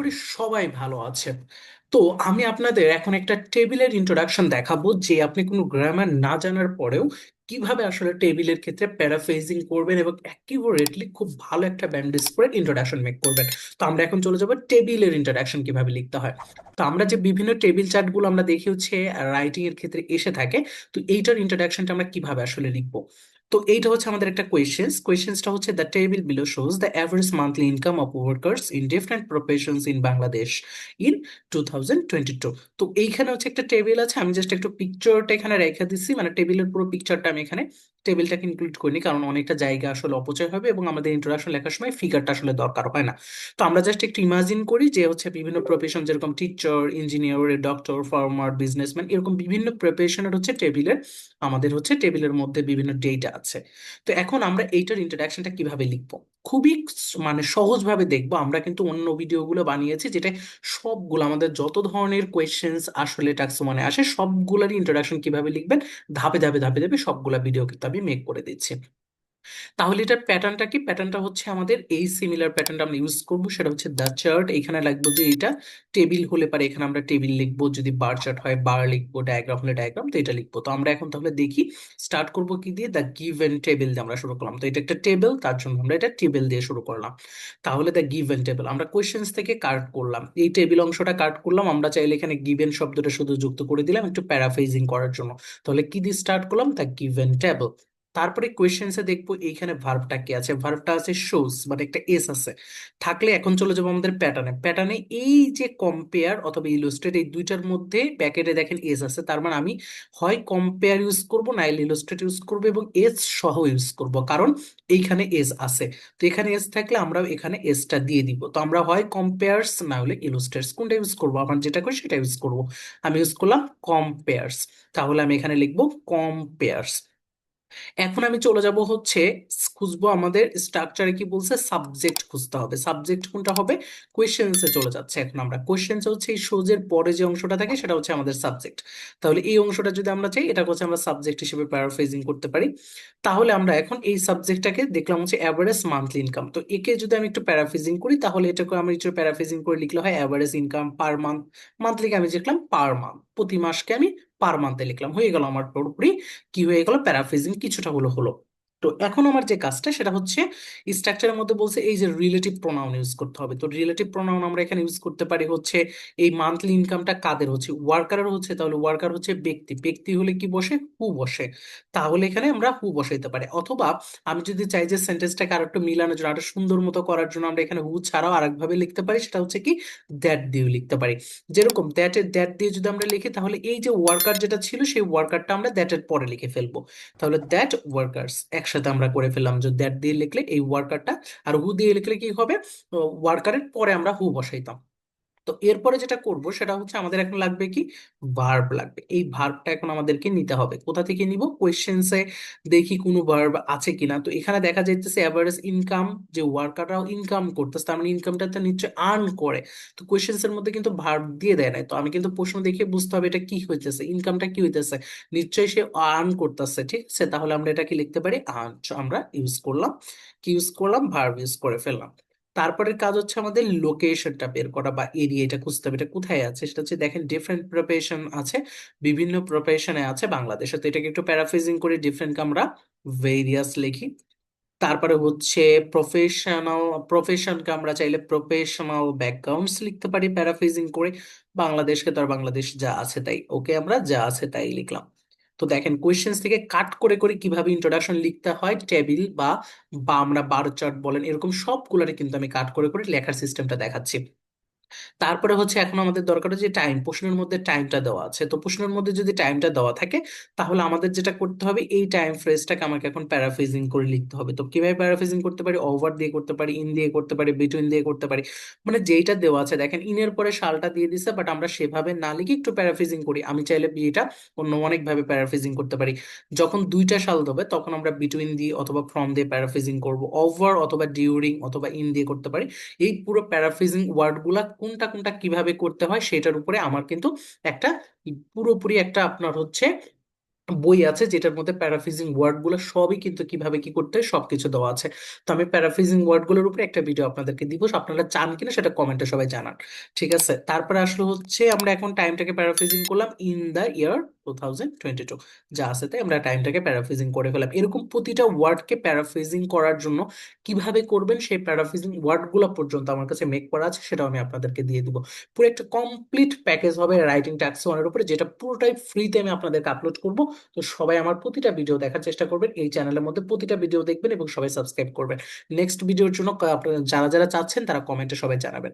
করি সবাই ভালো আছেন। তো আমি আপনাদের এখন একটা টেবিলের ইন্ট্রোডাকশন দেখাবো যে আপনি কোনো গ্রামার না জানার পরেও কীভাবে আসলে টেবিলের ক্ষেত্রে প্যারাফ্রেজিং করবেন এবং অ্যাকিউরেটলি খুব ভালো একটা ব্যান্ডেজ করে ইন্ট্রোডাকশন মেক করবেন। তো আমরা এখন চলে যাব টেবিলের ইন্ট্রোডাকশন কীভাবে লিখতে হয়। তো আমরা যে বিভিন্ন টেবিল চার্টগুলো আমরা দেখি হচ্ছে রাইটিং এর ক্ষেত্রে এসে থাকে, তো এইটার ইন্ট্রোডাকশনটা আমরা কীভাবে আসলে লিখব? তো এইটা হচ্ছে আমাদের একটা কোয়েশ্চেন্স কোয়েশ্চেন্সটা হচ্ছে the table below shows the average monthly income of workers in different professions in Bangladesh in two thousand twenty two তো এইখানে হচ্ছে একটা টেবিল আছে, আমি জাস্ট একটু পিকচারটা এখানে রেখে দিচ্ছি। মানে টেবিলের পুরো পিকচারটা আমি এখানে টেবিলটাকে ইনক্লুড করিনি, কারণ অনেকটা জায়গা আসলে অপচয় হবে এবং আমাদের ইন্ট্রোডাকশন লেখার সময় ফিগারটা আসলে দরকার হয় না। তো আমরা জাস্ট একটু ইমাজিন করি যে হচ্ছে বিভিন্ন প্রফেশন যেরকম teacher engineer doctor farmer businessman এরকম বিভিন্ন প্রফেশনের হচ্ছে টেবিলের আমাদের হচ্ছে টেবিলের মধ্যে বিভিন্ন ডেটা আছে তো এখন আমরা এইটার ইন্ট্রোডাকশনটা কীভাবে লিখব? খুবই মানে সহজভাবে দেখব। আমরা কিন্তু অন্য ভিডিওগুলো বানিয়েছি যেটা সবগুলো, আমাদের যত ধরনের কোয়েশ্চেন্স আসলে টাক্স মানে আসে, সবগুলোরই ইন্ট্রোডাকশন কীভাবে লিখবেন? ধাপে ধাপে ধাপে ধাপে সবগুলো ভিডিও কিন্তু আমি মেক করে দিচ্ছি। তাহলে এটার প্যাটার্নটা কি? প্যাটার্নটা হচ্ছে আমাদের এই সিমিলার প্যাটার্নটা আমরা ইউজ করব, সেটা হচ্ছে দ্য চার্ট এখানে লিখব যে এটা টেবিল হলে পারে, এখানে আমরা টেবিল লিখব, যদি বার চার্ট হয় বার লিখব ডায়াগ্রাম হলে ডায়াগ্রাম তো এটা লিখব। তো আমরা এখন তাহলে দেখি স্টার্ট করব কি দিয়ে? দ্য গিভেন টেবিল দিয়ে আমরা শুরু করলাম। তো এটা একটা টেবিল তার জন্য আমরা এটা টেবিল দিয়ে শুরু করলাম। তাহলে দ্য গিভেন টেবিল আমরা কোয়েশ্চেন্স থেকে কাট করলাম। এই টেবিল অংশটা কাট করলাম, আমরা চাইলে এখানে গিভেন শব্দটা শুধু যুক্ত করে দিলাম, একটু প্যারাফ্রেজিং করার জন্য। তাহলে কি দিয়ে স্টার্ট করলাম? দ্য গিভেন টেবিল তারপরে কোয়েশ্চেন্সে দেখব এইখানে ভার্বটা কি আছে। ভার্বটা আছে শোজ মানে একটা এস আছে। থাকলে এখন চলে যাব আমাদের প্যাটার্নে প্যাটার্নে এই যে কম্পেয়ার অথবা ইলুস্ট্রেট এই দুইটার মধ্যে ব্যাকেটে দেখেন এস আছে। তার মানে আমি হয় কম্পেয়ার ইউজ করব নাইলে ইলুস্ট্রেট ইউজ করব এবং এস সহ ইউজ করব, কারণ এইখানে এস আছে। তো এখানে এস থাকলে আমরা এখানে এসটা দিয়ে দিব। তো আমরা হয় কম্পেয়ার্স না হলে ইলুস্ট্রেটস কোনটা ইউজ করব? আমার যেটা করি সেটা ইউজ করব। আমি ইউজ করলাম কম্পেয়ার্স তাহলে আমি এখানে লিখব কম্পেয়ার্স এখন আমি চলে যাব হচ্ছে খুঁজবো আমাদের স্ট্রাকচারে কি বলছে? সাবজেক্ট খুঁজতে হবে। সাবজেক্ট কোনটা হবে? কোয়েশ্চেন্সে চলে যাচ্ছে এখন আমরা। কোয়েশ্চেন্স হচ্ছে এই সোজের পরে যে অংশটা থাকে সেটা হচ্ছে আমাদের সাবজেক্ট তাহলে এই অংশটা যদি আমরা চাই এটা হচ্ছে আমরা সাবজেক্ট হিসেবে প্যারাফ্রেজিং করতে পারি। তাহলে আমরা এখন এই সাবজেক্টটাকে দেখলাম হচ্ছে অ্যাভারেজ মান্থলি ইনকাম তো একে যদি আমি একটু প্যারাফ্রেজিং করি, তাহলে এটাকে আমি একটু প্যারাফ্রেজিং করে লিখলে হয় অ্যাভারেজ ইনকাম পার মান্থ মান্থলিকে আমি দেখলাম পার মান্থ প্রতি মাসকে আমি পার মান্থে লিখলাম হয়ে গেল আমার পুরোপুরি কি হয়ে গেল? প্যারাফ্রেজিং কিছুটা হলো হলো। তো এখন আমার যে কাজটা সেটা হচ্ছে স্ট্রাকচারের মধ্যে বলছে এই যে রিলেটিভ প্রোনাউন ইউজ করতে হবে। তো রিলেটিভ প্রোনাউন আমরা এখানে ইউজ করতে পারি হচ্ছে এই মান্থলি ইনকামটা কাদের হচ্ছে? ওয়ার্কারের হচ্ছে, তাহলে ওয়ার্কার হচ্ছে ব্যক্তি। ব্যক্তি হলে কি বসে? হু বসে? তাহলে এখানে আমরা হু বসাইতে পারি। অথবা আমি যদি চাই যে সেন্টেন্সটাকে আরও একটু মিলানোর জন্য আরও সুন্দর মতো করার জন্য আমরা এখানে হু ছাড়াও আরেকভাবে লিখতে পারি, সেটা হচ্ছে কি দ্যাট দিয়েও লিখতে পারি। যেরকম দ্যাট এর দ্যাট দিয়ে যদি আমরা লিখি, তাহলে এই যে ওয়ার্কার যেটা ছিল, সেই ওয়ার্কারটা আমরা দ্যাট এর পরে লিখে ফেলব। তাহলে দ্যাট ওয়ার্কার্স একসাথে আমরা করে ফেললাম, যে দ্যাট দিয়ে লিখলে এই ওয়ার্কারটা আর হু দিয়ে লিখলে কি হবে? ওয়ার্কারের পরে আমরা হু বসাইতাম। তো এরপরে যেটা করব সেটা হচ্ছে আমাদের এখন লাগবে কি? ভার্ব লাগবে। এই ভার্বটা এখন আমাদেরকে নিতে হবে। কোথা থেকে নিব? কোয়েশ্চেন্সে দেখি কোনো ভার্ব আছে কিনা। তো এখানে দেখা যাইতেছে অ্যাভারেজ ইনকাম যে ওয়ার্কাররাও ইনকাম করতেছে, তার মানে ইনকামটা তো নিশ্চয় আর্ন করে। তো কোয়েশ্চেন্স এর মধ্যে কিন্তু ভার্ব দিয়ে দেয় নাই। তো আমি কিন্তু প্রশ্ন দেখে বুঝতে হবে এটা কি হইতেছে ইনকামটা কি হইতেছে। নিশ্চয়ই সে আর্ন করতেছে, ঠিক আছে? তাহলে আমরা এটা কি লিখতে পারি আর্ন আমরা ইউজ করলাম, কি ইউজ করলাম? ভার্ব ইউজ করে ফেললাম। তারপরের কাজ হচ্ছে আমাদের লোকেশনটা বের করা বা এরিয়া এটা খুঁজতে হবে। এটা কোথায় আছে? সেটা হচ্ছে দেখেন ডিফারেন্ট প্রফেশন আছে, বিভিন্ন প্রফেশনে আছে বাংলাদেশে। তো এটাকে একটু প্যারাফ্রেজিং করে ডিফারেন্ট আমরা ভেরিয়াস লিখি। তারপরে হচ্ছে প্রফেশনাল প্রফেশনকে আমরা চাইলে প্রফেশনাল ব্যাকগ্রাউন্ডস লিখতে পারি প্যারাফ্রেজিং করে। বাংলাদেশকে তো আর বাংলাদেশ যা আছে তাই। ওকে আমরা যা আছে তাই লিখলাম। তো দেখেন কোয়েশ্চেন্স থেকে কাট করে করে কীভাবে ইন্ট্রোডাকশন লিখতে হয় টেবিল বা বা আমরা বার চার্ট বলেন, এরকম সবগুলোরে কিন্তু আমি কাট করে করে লেখার সিস্টেমটা দেখাচ্ছি। তারপরে হচ্ছে এখন আমাদের দরকার হচ্ছে টাইম প্রশ্নের মধ্যে টাইমটা দেওয়া আছে। তো প্রশ্নের মধ্যে যদি টাইমটা দেওয়া থাকে, তাহলে আমাদের যেটা করতে হবে, এই টাইম ফ্রেজটাকে আমাকে এখন প্যারাফ্রেজিং করে লিখতে হবে। তো কীভাবে প্যারাফ্রেজিং করতে পারি? ওভার দিয়ে করতে পারি ইন দিয়ে করতে পারি বিটুইন দিয়ে করতে পারি। মানে যেইটা দেওয়া আছে, দেখেন ইনের পরে সালটা দিয়ে দিছে বাট আমরা সেভাবে না লিখে একটু প্যারাফ্রেজিং করি। আমি চাইলে এটা অন্য অনেকভাবে প্যারাফ্রেজিং করতে পারি। যখন দুইটা সাল দেবে, তখন আমরা বিটুইন দিয়ে অথবা ফ্রম দিয়ে প্যারাফ্রেজিং করব। ওভার অথবা ডিউরিং অথবা ইন দিয়ে করতে পারি। এই পুরো প্যারাফ্রেজিং ওয়ার্ডগুলা কোনটা কোনটা কীভাবে করতে হয় সেটার উপরে আমার কিন্তু একটা পুরোপুরি একটা আপনার হচ্ছে বই আছে যেটার মধ্যে প্যারাফিজিং ওয়ার্ডগুলো সবই কিন্তু কীভাবে কি করতে হয় সবকিছু দেওয়া আছে। তো আমি প্যারাফিজিং ওয়ার্ডগুলোর উপরে একটা ভিডিও আপনাদেরকে দিব আপনারা চান কিনা সেটা কমেন্টে সবাই জানান, ঠিক আছে? তারপরে আসলে হচ্ছে আমরা এখন টাইমটাকে প্যারাফিজিং করলাম in the year two thousand twenty two যা আছে তাই আমরা টাইমটাকে প্যারাফ্রেজিং করে ফেলাম এরকম প্রতিটা ওয়ার্ডকে প্যারাফ্রেজিং করার জন্য কীভাবে করবেন সেই প্যারাফ্রেজিং ওয়ার্ডগুলো পর্যন্ত আমার কাছে মেক করা আছে, সেটাও আমি আপনাদেরকে দিয়ে দিব। পুরো একটা কমপ্লিট প্যাকেজ হবে রাইটিং ট্যাক্স ওয়ানের উপরে, যেটা পুরোটাই ফ্রিতে আমি আপনাদেরকে আপলোড করব। তো সবাই আমার প্রতিটা ভিডিও দেখার চেষ্টা করবেন, এই চ্যানেলের মধ্যে প্রতিটা ভিডিও দেখবেন এবং সবাই সাবস্ক্রাইব করবেন। নেক্সট ভিডিওর জন্য আপনারা যারা যারা চাচ্ছেন তারা কমেন্টে সবাই জানাবেন।